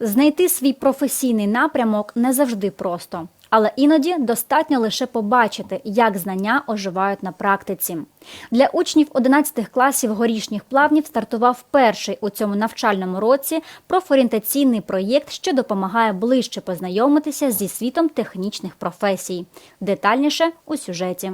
Знайти свій професійний напрямок не завжди просто, але іноді достатньо лише побачити, як знання оживають на практиці. Для учнів 11 класів горішніх плавнів стартував перший у цьому навчальному році профорієнтаційний проєкт, що допомагає ближче познайомитися зі світом технічних професій. Детальніше у сюжеті.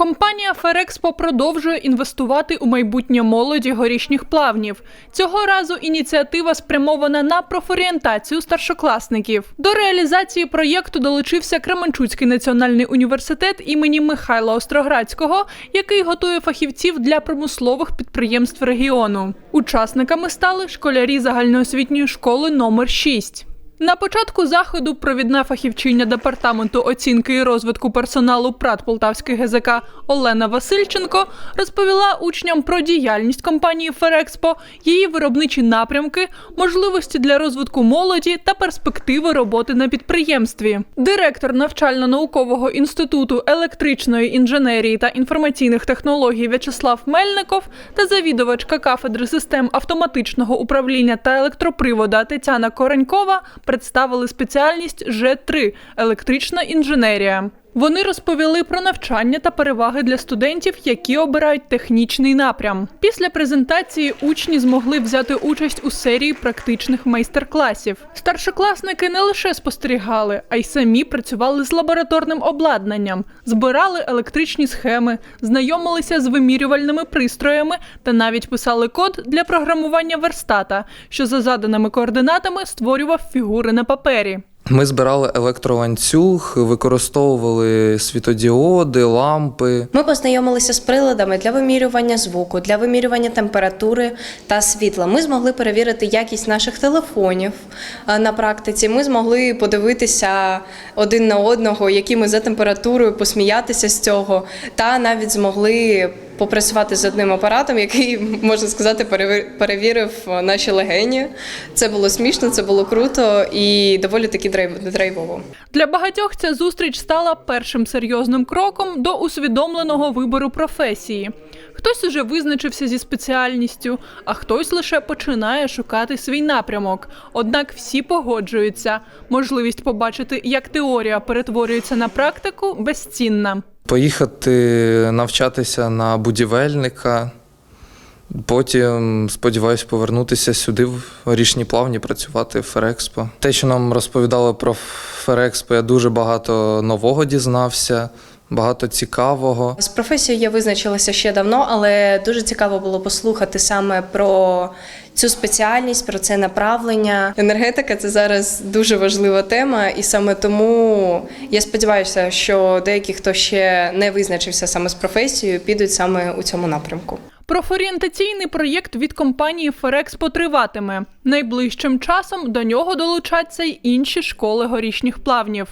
Компанія Ферекспо продовжує інвестувати у майбутнє молоді горішніх плавнів. Цього разу ініціатива спрямована на профорієнтацію старшокласників. До реалізації проєкту долучився Кременчуцький національний університет імені Михайла Остроградського, який готує фахівців для промислових підприємств регіону. Учасниками стали школярі загальноосвітньої школи номер 6. На початку заходу провідна фахівчиня департаменту оцінки і розвитку персоналу ПРАТ Полтавський ГЗК Олена Васильченко розповіла учням про діяльність компанії Ферекспо, її виробничі напрямки, можливості для розвитку молоді та перспективи роботи на підприємстві. Директор навчально-наукового інституту електричної інженерії та інформаційних технологій В'ячеслав Мельников та завідувачка кафедри систем автоматичного управління та електропривода Тетяна Коренькова представили спеціальність Ж3 електрична інженерія. Вони розповіли про навчання та переваги для студентів, які обирають технічний напрям. Після презентації учні змогли взяти участь у серії практичних майстер-класів. Старшокласники не лише спостерігали, а й самі працювали з лабораторним обладнанням, збирали електричні схеми, знайомилися з вимірювальними пристроями та навіть писали код для програмування верстата, що за заданими координатами створював фігури на папері. Ми збирали електроланцюг, використовували світодіоди, лампи. Ми познайомилися з приладами для вимірювання звуку, для вимірювання температури та світла. Ми змогли перевірити якість наших телефонів на практиці. Ми змогли подивитися один на одного, які ми за температурою, посміятися з цього, та навіть змогли попрацювати з одним апаратом, який можна сказати перевір- перевірив наші легені. Це було смішно, це було круто і доволі таки драйв- драйвово. Для багатьох ця зустріч стала першим серйозним кроком до усвідомленого вибору професії. Хтось уже визначився зі спеціальністю, а хтось лише починає шукати свій напрямок. Однак всі погоджуються. Можливість побачити, як теорія перетворюється на практику, безцінна. Поїхати навчатися на будівельника. Потім сподіваюся повернутися сюди в горішні плавні, працювати в Ферекспо. Те, що нам розповідали про Ферекспо, я дуже багато нового дізнався, багато цікавого. З професією я визначилася ще давно, але дуже цікаво було послухати саме про цю спеціальність, про це направлення. Енергетика це зараз дуже важлива тема, і саме тому я сподіваюся, що деякі, хто ще не визначився саме з професією, підуть саме у цьому напрямку. Профорієнтаційний проєкт від компанії Ферекспо триватиме. Найближчим часом до нього долучаться й інші школи горішніх плавнів.